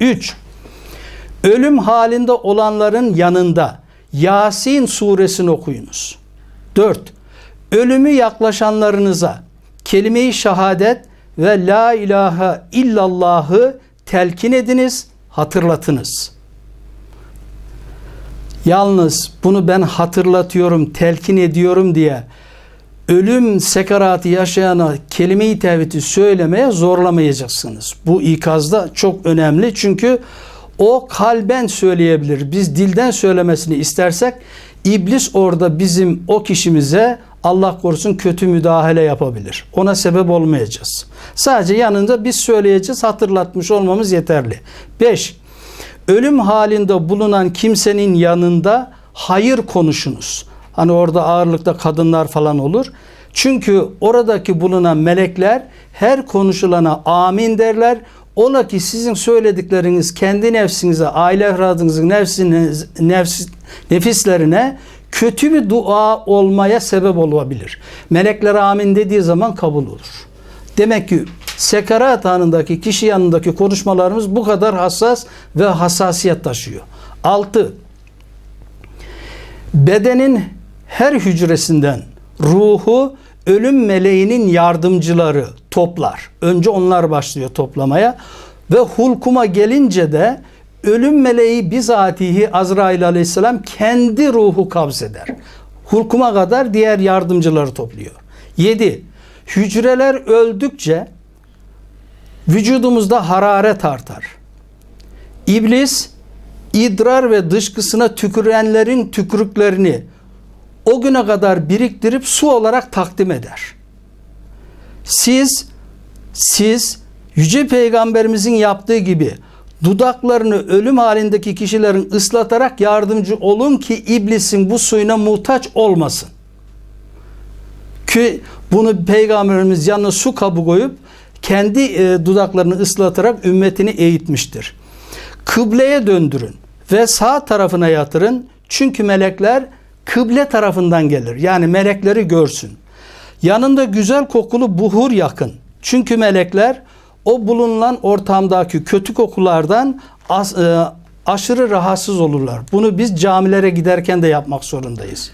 3. Ölüm halinde olanların yanında Yasin suresini okuyunuz. 4. Ölümü yaklaşanlarınıza kelime-i şehadet ve la ilahe illallahı telkin ediniz, hatırlatınız. Yalnız bunu ben hatırlatıyorum, telkin ediyorum diye ölüm sekaratı yaşayana kelime-i tevhidi söylemeye zorlamayacaksınız. Bu ikazda çok önemli çünkü o kalben söyleyebilir. Biz dilden söylemesini istersek iblis orada bizim o kişimize Allah korusun kötü müdahale yapabilir. Ona sebep olmayacağız. Sadece yanında biz söyleyeceğiz, hatırlatmış olmamız yeterli. 5. Ölüm halinde bulunan kimsenin yanında hayır konuşunuz. Hani orada ağırlıkta kadınlar falan olur. Çünkü oradaki bulunan melekler her konuşulana amin derler. Ola ki sizin söyledikleriniz kendi nefsinize, aile efradınızın nefsiniz, nefs, nefislerine kötü bir dua olmaya sebep olabilir. Melekler amin dediği zaman kabul olur. Demek ki sekarat anındaki kişi yanındaki konuşmalarımız bu kadar hassas ve hassasiyet taşıyor. 6. Bedenin her hücresinden ruhu ölüm meleğinin yardımcıları toplar. Önce onlar başlıyor toplamaya ve hulkuma gelince de ölüm meleği bizatihi Azrail aleyhisselam kendi ruhu kabzeder. Hulkuma kadar diğer yardımcıları topluyor. 7. Hücreler öldükçe vücudumuzda hararet artar. İblis idrar ve dışkısına tükürenlerin tükürüklerini o güne kadar biriktirip su olarak takdim eder. Siz siz yüce peygamberimizin yaptığı gibi dudaklarını ölüm halindeki kişilerin ıslatarak yardımcı olun ki iblisin bu suyuna muhtaç olmasın. Ki bunu peygamberimiz yanına su kabı koyup kendi e, dudaklarını ıslatarak ümmetini eğitmiştir. Kıbleye döndürün ve sağ tarafına yatırın. Çünkü melekler kıble tarafından gelir. Yani melekleri görsün. Yanında güzel kokulu buhur yakın. Çünkü melekler o bulunan ortamdaki kötü kokulardan az, e, aşırı rahatsız olurlar. Bunu biz camilere giderken de yapmak zorundayız.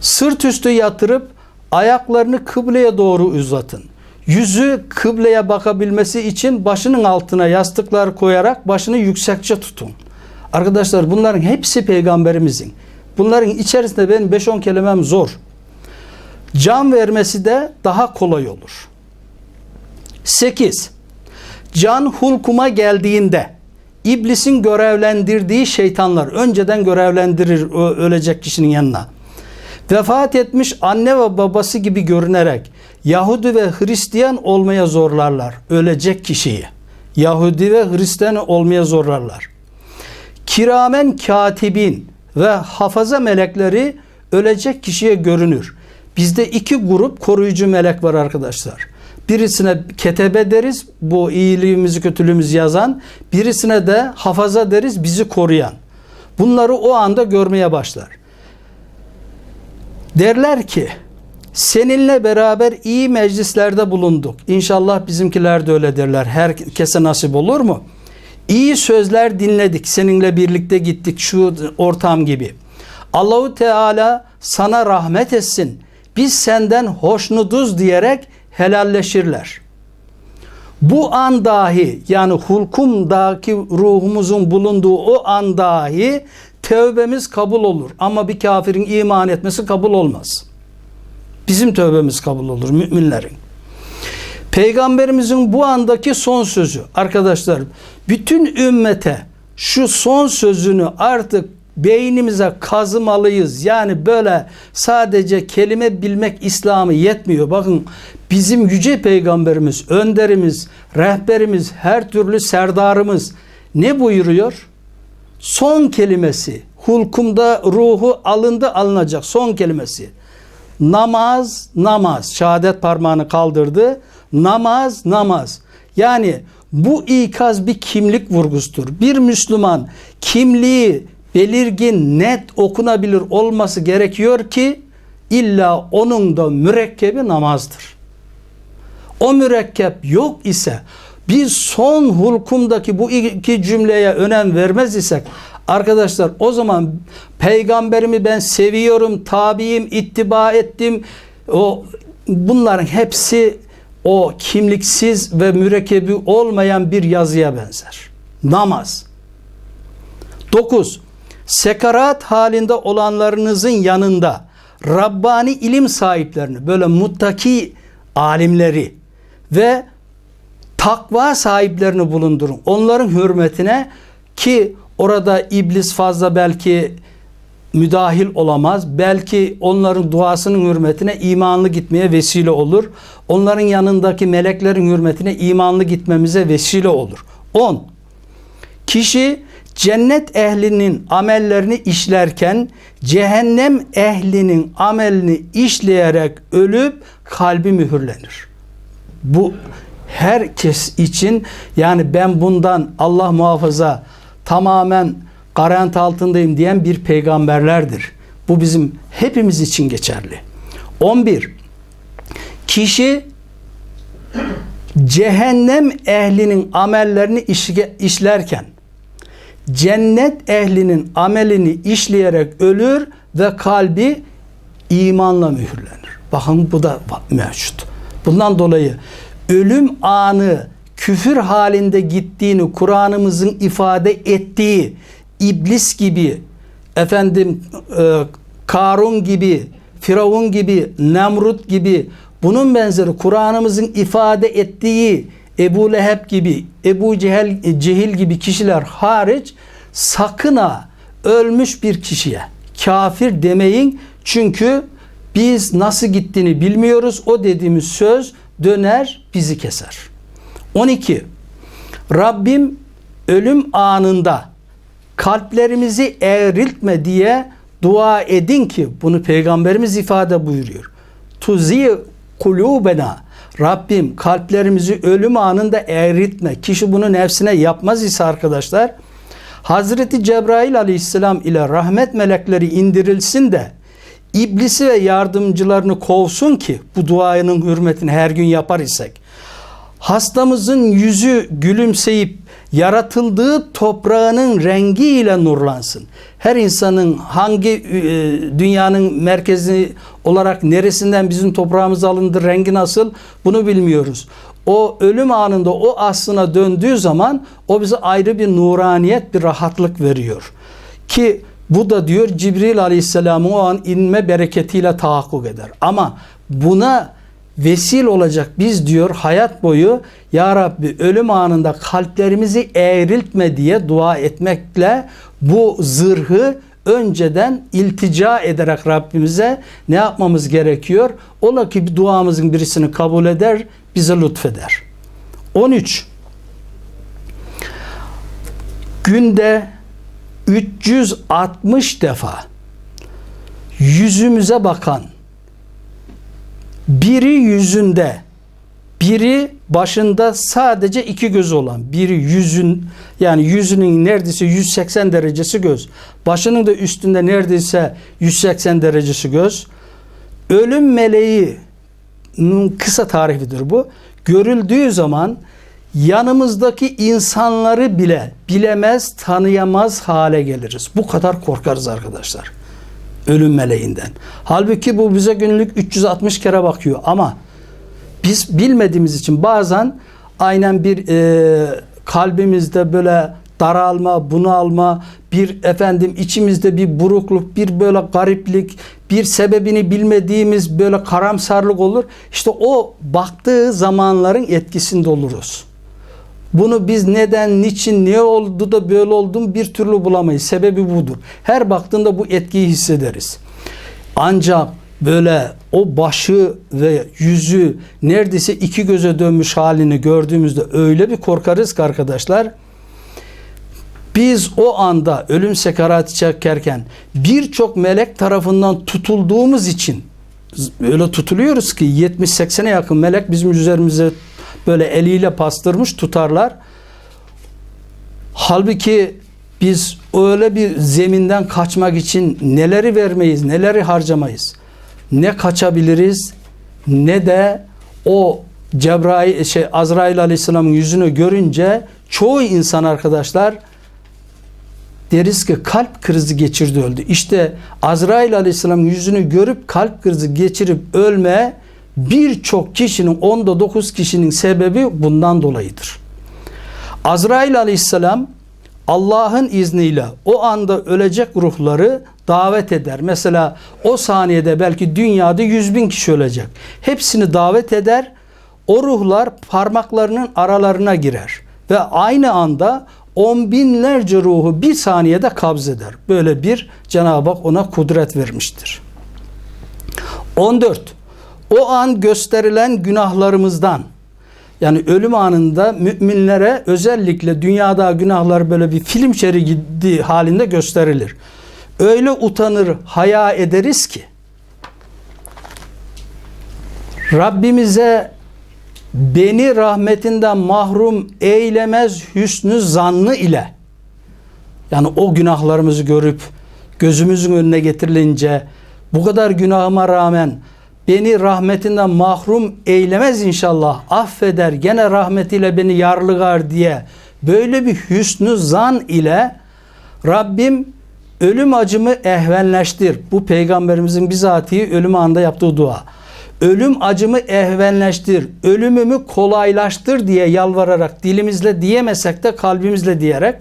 Sırt üstü yatırıp ayaklarını kıbleye doğru uzatın. Yüzü kıbleye bakabilmesi için başının altına yastıklar koyarak başını yüksekçe tutun. Arkadaşlar bunların hepsi peygamberimizin. Bunların içerisinde benim 5-10 kelimem zor. Can vermesi de daha kolay olur. 8. Can hulkuma geldiğinde iblisin görevlendirdiği şeytanlar önceden görevlendirir ölecek kişinin yanına. Vefat etmiş anne ve babası gibi görünerek Yahudi ve Hristiyan olmaya zorlarlar ölecek kişiyi. Yahudi ve Hristiyan olmaya zorlarlar. Kiramen katibin ve hafaza melekleri ölecek kişiye görünür. Bizde iki grup koruyucu melek var arkadaşlar. Birisine ketebe deriz, bu iyiliğimizi kötülüğümüzü yazan. Birisine de hafaza deriz, bizi koruyan. Bunları o anda görmeye başlar. Derler ki, seninle beraber iyi meclislerde bulunduk. İnşallah bizimkiler de öyle derler. Herkese nasip olur mu? İyi sözler dinledik. Seninle birlikte gittik şu ortam gibi. Allahu Teala sana rahmet etsin. Biz senden hoşnuduz diyerek helalleşirler. Bu an dahi yani hulkumdaki ruhumuzun bulunduğu o an dahi tövbemiz kabul olur. Ama bir kafirin iman etmesi kabul olmaz. Bizim tövbemiz kabul olur müminlerin. Peygamberimizin bu andaki son sözü arkadaşlar bütün ümmete şu son sözünü artık beynimize kazımalıyız. Yani böyle sadece kelime bilmek İslam'ı yetmiyor. Bakın bizim yüce peygamberimiz, önderimiz, rehberimiz, her türlü serdarımız ne buyuruyor? Son kelimesi, hulkumda ruhu alındı alınacak son kelimesi. Namaz, namaz. Şehadet parmağını kaldırdı. Namaz, namaz. Yani bu ikaz bir kimlik vurgusudur. Bir Müslüman kimliği belirgin, net okunabilir olması gerekiyor ki illa onun da mürekkebi namazdır. O mürekkep yok ise biz son hulkumdaki bu iki cümleye önem vermez isek arkadaşlar o zaman peygamberimi ben seviyorum, tabiyim, ittiba ettim. O bunların hepsi o kimliksiz ve mürekkebi olmayan bir yazıya benzer. Namaz. 9. Sekarat halinde olanlarınızın yanında Rabbani ilim sahiplerini, böyle muttaki alimleri ve takva sahiplerini bulundurun. Onların hürmetine ki orada iblis fazla belki müdahil olamaz. Belki onların duasının hürmetine imanlı gitmeye vesile olur. Onların yanındaki meleklerin hürmetine imanlı gitmemize vesile olur. 10. Kişi cennet ehlinin amellerini işlerken cehennem ehlinin amelini işleyerek ölüp kalbi mühürlenir. Bu herkes için yani ben bundan Allah muhafaza tamamen garanti altındayım diyen bir peygamberlerdir. Bu bizim hepimiz için geçerli. 11. Kişi cehennem ehlinin amellerini işlerken cennet ehlinin amelini işleyerek ölür ve kalbi imanla mühürlenir. Bakın bu da mevcut. Bundan dolayı ölüm anı küfür halinde gittiğini Kur'an'ımızın ifade ettiği iblis gibi efendim e, Karun gibi Firavun gibi Nemrut gibi bunun benzeri Kur'an'ımızın ifade ettiği Ebu Leheb gibi, Ebu Cehil, Cehil gibi kişiler hariç sakın ha ölmüş bir kişiye kafir demeyin. Çünkü biz nasıl gittiğini bilmiyoruz. O dediğimiz söz döner bizi keser. 12. Rabbim ölüm anında kalplerimizi eğriltme diye dua edin ki bunu peygamberimiz ifade buyuruyor. Tuzi kulubena Rabbim kalplerimizi ölüm anında eğritme. Kişi bunu nefsine yapmaz ise arkadaşlar Hazreti Cebrail aleyhisselam ile rahmet melekleri indirilsin de iblisi ve yardımcılarını kovsun ki bu duanın hürmetini her gün yapar isek hastamızın yüzü gülümseyip yaratıldığı toprağının rengiyle nurlansın. Her insanın hangi e, dünyanın merkezi olarak neresinden bizim toprağımız alındı, rengi nasıl bunu bilmiyoruz. O ölüm anında o aslına döndüğü zaman o bize ayrı bir nuraniyet, bir rahatlık veriyor. Ki bu da diyor Cibril Aleyhisselam'ın o an inme bereketiyle tahakkuk eder. Ama buna vesil olacak biz diyor hayat boyu Ya Rabbi ölüm anında kalplerimizi eğriltme diye dua etmekle bu zırhı önceden iltica ederek Rabbimize ne yapmamız gerekiyor? Ola ki bir duamızın birisini kabul eder, bize lütfeder. 13. Günde 360 defa yüzümüze bakan biri yüzünde, biri başında sadece iki göz olan, biri yüzün yani yüzünün neredeyse 180 derecesi göz, başının da üstünde neredeyse 180 derecesi göz. Ölüm meleği kısa tarifidir bu. Görüldüğü zaman yanımızdaki insanları bile bilemez, tanıyamaz hale geliriz. Bu kadar korkarız arkadaşlar ölüm meleğinden. Halbuki bu bize günlük 360 kere bakıyor ama biz bilmediğimiz için bazen aynen bir e, kalbimizde böyle daralma, bunalma, bir efendim içimizde bir burukluk, bir böyle gariplik, bir sebebini bilmediğimiz böyle karamsarlık olur. İşte o baktığı zamanların etkisinde oluruz. Bunu biz neden, niçin, ne oldu da böyle oldum bir türlü bulamayız. Sebebi budur. Her baktığında bu etkiyi hissederiz. Ancak böyle o başı ve yüzü neredeyse iki göze dönmüş halini gördüğümüzde öyle bir korkarız ki arkadaşlar. Biz o anda ölüm sekaratı çekerken birçok melek tarafından tutulduğumuz için öyle tutuluyoruz ki 70-80'e yakın melek bizim üzerimize böyle eliyle pastırmış tutarlar. Halbuki biz öyle bir zeminden kaçmak için neleri vermeyiz, neleri harcamayız. Ne kaçabiliriz ne de o Cebrail şey Azrail Aleyhisselam'ın yüzünü görünce çoğu insan arkadaşlar deriz ki kalp krizi geçirdi öldü. İşte Azrail Aleyhisselam'ın yüzünü görüp kalp krizi geçirip ölme birçok kişinin onda dokuz kişinin sebebi bundan dolayıdır. Azrail Aleyhisselam Allah'ın izniyle o anda ölecek ruhları davet eder. Mesela o saniyede belki dünyada yüz bin kişi ölecek. Hepsini davet eder. O ruhlar parmaklarının aralarına girer. Ve aynı anda on binlerce ruhu bir saniyede kabz eder. Böyle bir Cenab-ı Hak ona kudret vermiştir. 14. O an gösterilen günahlarımızdan yani ölüm anında müminlere özellikle dünyada günahlar böyle bir film şeridi halinde gösterilir. Öyle utanır, haya ederiz ki Rabbimize beni rahmetinden mahrum eylemez hüsnü zannı ile yani o günahlarımızı görüp gözümüzün önüne getirilince bu kadar günahıma rağmen beni rahmetinden mahrum eylemez inşallah affeder gene rahmetiyle beni yarlıgar diye böyle bir hüsnü zan ile Rabbim ölüm acımı ehvenleştir. Bu peygamberimizin bizatihi ölüm anında yaptığı dua. Ölüm acımı ehvenleştir, ölümümü kolaylaştır diye yalvararak dilimizle diyemesek de kalbimizle diyerek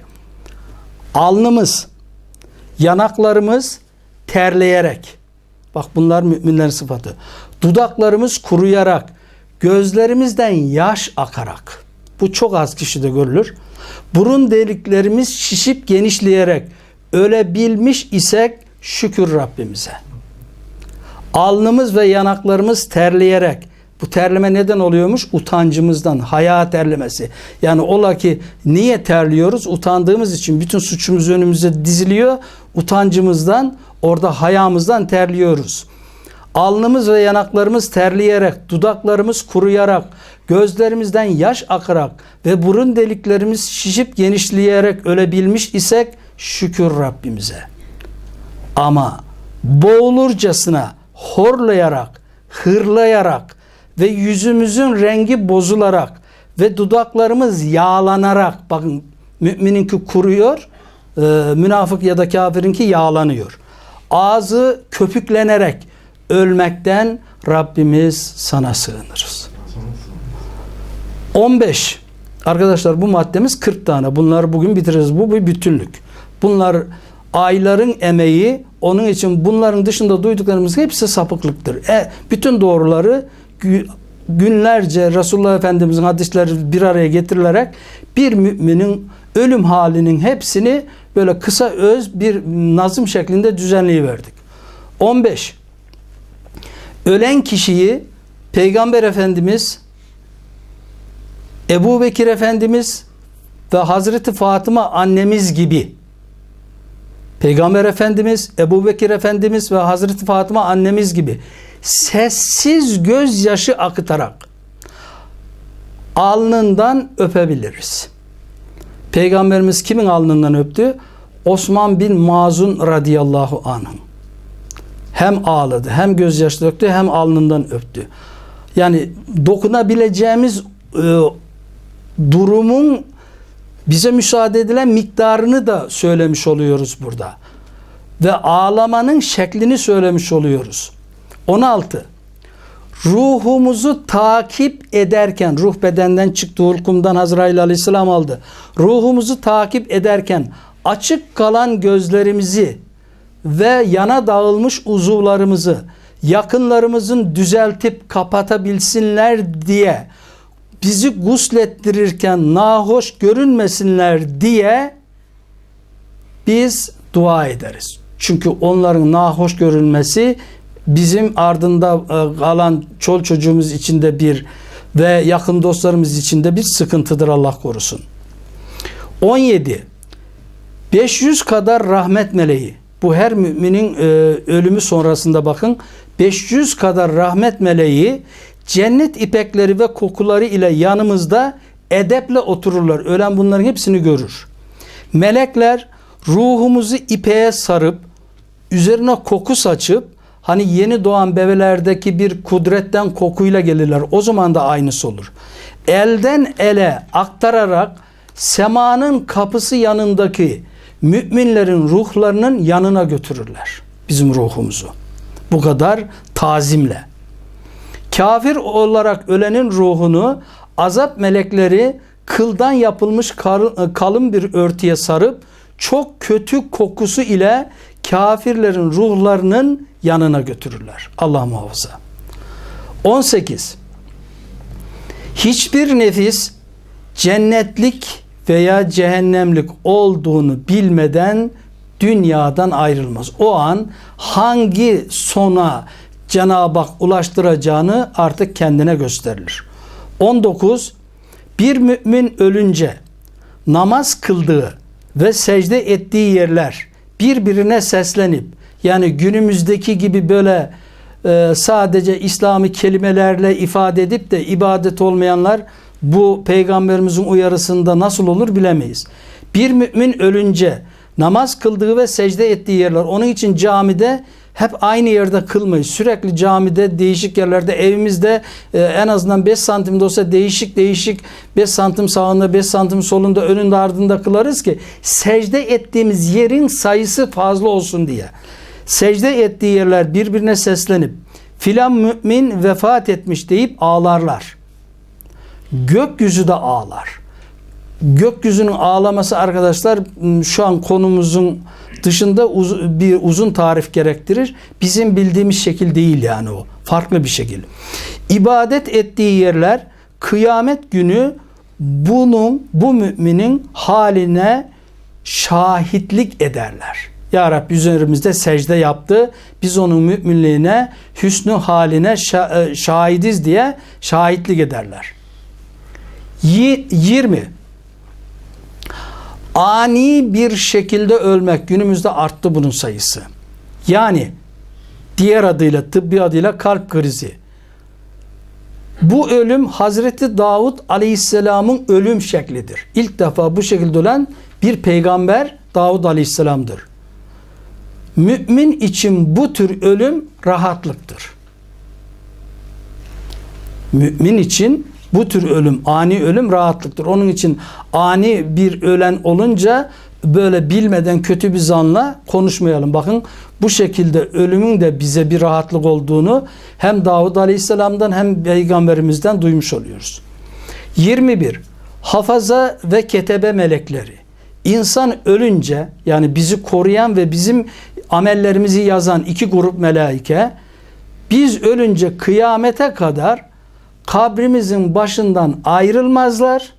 alnımız, yanaklarımız terleyerek bak bunlar müminlerin sıfatı. Dudaklarımız kuruyarak, gözlerimizden yaş akarak. Bu çok az kişide görülür. Burun deliklerimiz şişip genişleyerek ölebilmiş isek şükür Rabbimize. Alnımız ve yanaklarımız terleyerek bu terleme neden oluyormuş? Utancımızdan, haya terlemesi. Yani ola ki niye terliyoruz? Utandığımız için bütün suçumuz önümüze diziliyor. Utancımızdan, orada hayamızdan terliyoruz. Alnımız ve yanaklarımız terleyerek, dudaklarımız kuruyarak, gözlerimizden yaş akarak ve burun deliklerimiz şişip genişleyerek ölebilmiş isek şükür Rabbimize. Ama boğulurcasına horlayarak, hırlayarak ve yüzümüzün rengi bozularak ve dudaklarımız yağlanarak bakın mümininki kuruyor, e, münafık ya da kafirinki yağlanıyor. Ağzı köpüklenerek ölmekten Rabbimiz sana sığınırız. 15. Arkadaşlar bu maddemiz 40 tane. Bunları bugün bitiririz. Bu bir bütünlük. Bunlar ayların emeği. Onun için bunların dışında duyduklarımız hepsi sapıklıktır. E, bütün doğruları günlerce Resulullah Efendimizin hadisleri bir araya getirilerek bir müminin ölüm halinin hepsini böyle kısa öz bir nazım şeklinde düzenleyiverdik. 15. Ölen kişiyi Peygamber Efendimiz Ebu Bekir Efendimiz ve Hazreti Fatıma annemiz gibi Peygamber Efendimiz, Ebu Bekir Efendimiz ve Hazreti Fatıma annemiz gibi sessiz gözyaşı akıtarak alnından öpebiliriz. Peygamberimiz kimin alnından öptü? Osman bin Mazun radıyallahu anh. Hem ağladı, hem gözyaşı döktü, hem alnından öptü. Yani dokunabileceğimiz e, durumun bize müsaade edilen miktarını da söylemiş oluyoruz burada. Ve ağlamanın şeklini söylemiş oluyoruz. 16. Ruhumuzu takip ederken, ruh bedenden çıktı, hulkumdan Hazrail Aleyhisselam aldı. Ruhumuzu takip ederken açık kalan gözlerimizi ve yana dağılmış uzuvlarımızı yakınlarımızın düzeltip kapatabilsinler diye bizi guslettirirken nahoş görünmesinler diye biz dua ederiz. Çünkü onların nahoş görünmesi bizim ardında e, kalan çol çocuğumuz içinde bir ve yakın dostlarımız içinde bir sıkıntıdır Allah korusun. 17. 500 kadar rahmet meleği. Bu her müminin e, ölümü sonrasında bakın. 500 kadar rahmet meleği cennet ipekleri ve kokuları ile yanımızda edeple otururlar. Ölen bunların hepsini görür. Melekler ruhumuzu ipeğe sarıp üzerine koku saçıp hani yeni doğan bebelerdeki bir kudretten kokuyla gelirler. O zaman da aynısı olur. Elden ele aktararak semanın kapısı yanındaki müminlerin ruhlarının yanına götürürler. Bizim ruhumuzu. Bu kadar tazimle. Kafir olarak ölenin ruhunu azap melekleri kıldan yapılmış kalın bir örtüye sarıp çok kötü kokusu ile kafirlerin ruhlarının yanına götürürler. Allah muhafaza. 18. Hiçbir nefis cennetlik veya cehennemlik olduğunu bilmeden dünyadan ayrılmaz. O an hangi sona Cenab-ı Hak ulaştıracağını artık kendine gösterilir. 19. Bir mümin ölünce namaz kıldığı ve secde ettiği yerler birbirine seslenip yani günümüzdeki gibi böyle e, sadece İslami kelimelerle ifade edip de ibadet olmayanlar bu peygamberimizin uyarısında nasıl olur bilemeyiz. Bir mümin ölünce namaz kıldığı ve secde ettiği yerler onun için camide hep aynı yerde kılmayız. Sürekli camide değişik yerlerde evimizde e, en azından 5 santimde olsa değişik değişik 5 santim sağında 5 santim solunda önünde ardında kılarız ki secde ettiğimiz yerin sayısı fazla olsun diye. Secde ettiği yerler birbirine seslenip filan mümin vefat etmiş deyip ağlarlar. Gökyüzü de ağlar. Gökyüzünün ağlaması arkadaşlar şu an konumuzun dışında uz- bir uzun tarif gerektirir. Bizim bildiğimiz şekil değil yani o. Farklı bir şekil. İbadet ettiği yerler kıyamet günü bunun bu müminin haline şahitlik ederler. Ya Rabbi üzerimizde secde yaptı. Biz onun müminliğine, hüsnü haline e, şahidiz diye şahitlik ederler. Yi- 20 ani bir şekilde ölmek günümüzde arttı bunun sayısı. Yani diğer adıyla tıbbi adıyla kalp krizi. Bu ölüm Hazreti Davud Aleyhisselam'ın ölüm şeklidir. İlk defa bu şekilde ölen bir peygamber Davud Aleyhisselam'dır. Mümin için bu tür ölüm rahatlıktır. Mümin için bu tür ölüm, ani ölüm rahatlıktır. Onun için ani bir ölen olunca böyle bilmeden kötü bir zanla konuşmayalım. Bakın bu şekilde ölümün de bize bir rahatlık olduğunu hem Davud Aleyhisselam'dan hem Peygamberimizden duymuş oluyoruz. 21. Hafaza ve ketebe melekleri. İnsan ölünce yani bizi koruyan ve bizim amellerimizi yazan iki grup melaike biz ölünce kıyamete kadar kabrimizin başından ayrılmazlar.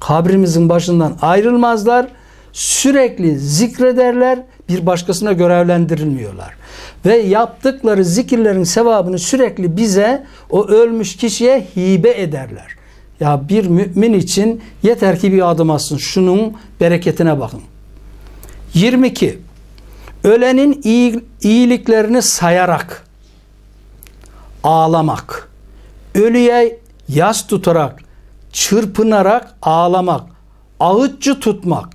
Kabrimizin başından ayrılmazlar. Sürekli zikrederler. Bir başkasına görevlendirilmiyorlar. Ve yaptıkları zikirlerin sevabını sürekli bize o ölmüş kişiye hibe ederler. Ya bir mümin için yeter ki bir adım atsın. Şunun bereketine bakın. 22. Ölenin iyi, iyiliklerini sayarak ağlamak ölüye yas tutarak, çırpınarak ağlamak, ağıtçı tutmak.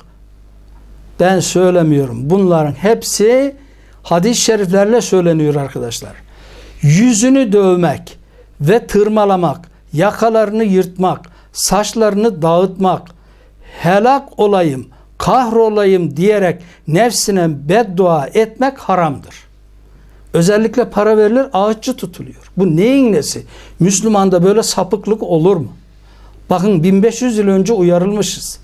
Ben söylemiyorum. Bunların hepsi hadis-i şeriflerle söyleniyor arkadaşlar. Yüzünü dövmek ve tırmalamak, yakalarını yırtmak, saçlarını dağıtmak, helak olayım, kahrolayım diyerek nefsine beddua etmek haramdır. Özellikle para verilir, ağaççı tutuluyor. Bu neyin nesi? Müslümanda böyle sapıklık olur mu? Bakın 1500 yıl önce uyarılmışız.